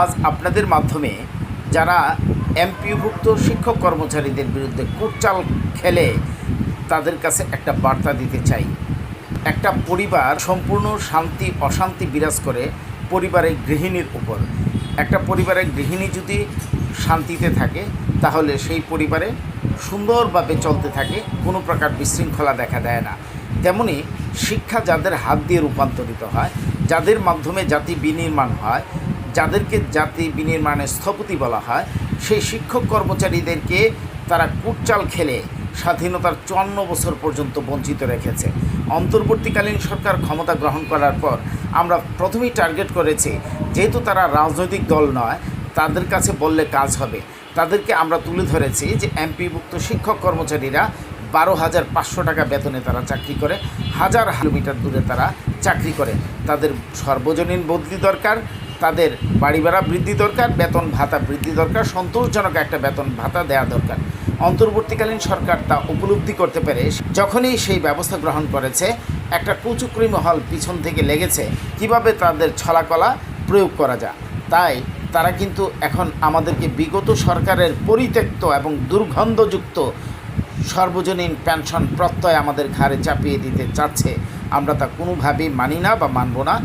আজ আপনাদের মাধ্যমে যারা এমপিভুক্ত শিক্ষক কর্মচারীদের বিরুদ্ধে কুটচাল খেলে তাদের কাছে একটা বার্তা দিতে চাই। একটা পরিবার সম্পূর্ণ শান্তি, অশান্তি বিরাজ করে পরিবারের গৃহিণীর উপর। একটা পরিবারের গৃহিণী যদি শান্তিতে থাকে, তাহলে সেই পরিবারে সুন্দরভাবে চলতে থাকে, কোনো প্রকার বিশৃঙ্খলা দেখা দেয় না। তেমনি শিক্ষা যাদের হাত দিয়ে রূপান্তরিত হয়, যাদের মাধ্যমে জাতি বিনির্মাণ হয় যাদেরকে জাতি বিনির্মাণের স্থপতি বলা হয়, সেই শিক্ষক কর্মচারীদেরকে তারা কুটচাল খেলে স্বাধীনতার চুয়ান্ন বছর পর্যন্ত বঞ্চিত রেখেছে। অন্তর্বর্তীকালীন সরকার ক্ষমতা গ্রহণ করার পর আমরা প্রথমেই টার্গেট করেছি, যেহেতু তারা রাজনৈতিক দল নয়, তাদের কাছে বললে কাজ হবে। তাদেরকে আমরা তুলে ধরেছি যে এমপিভুক্ত শিক্ষক কর্মচারীরা বারো হাজার পাঁচশো টাকা বেতনে তারা চাকরি করে, হাজার কিলোমিটার দূরে তারা চাকরি করে। তাদের সর্বজনীন বদলি দরকার, তাদের বাড়ি ভাড়া বৃদ্ধি দরকার, বেতন ভাতা বৃদ্ধি দরকার, সন্তোষজনক একটা বেতন ভাতা দেওয়া দরকার। অন্তর্বর্তীকালীন সরকার তা উপলব্ধি করতে পেরে যখনই সেই ব্যবস্থা গ্রহণ করেছে, একটা কুচুকরি মহল পিছন থেকে লেগেছে, কীভাবে তাদের ছলাকলা প্রয়োগ করা যায়। তাই তারা কিন্তু এখন আমাদেরকে বিগত সরকারের পরিত্যক্ত এবং দুর্গন্ধযুক্ত সর্বজনীন পেনশন প্রত্যয় আমাদের ঘাড়ে চাপিয়ে দিতে চাচ্ছে। আমরা তা কোনোভাবেই মানি না বা মানব না।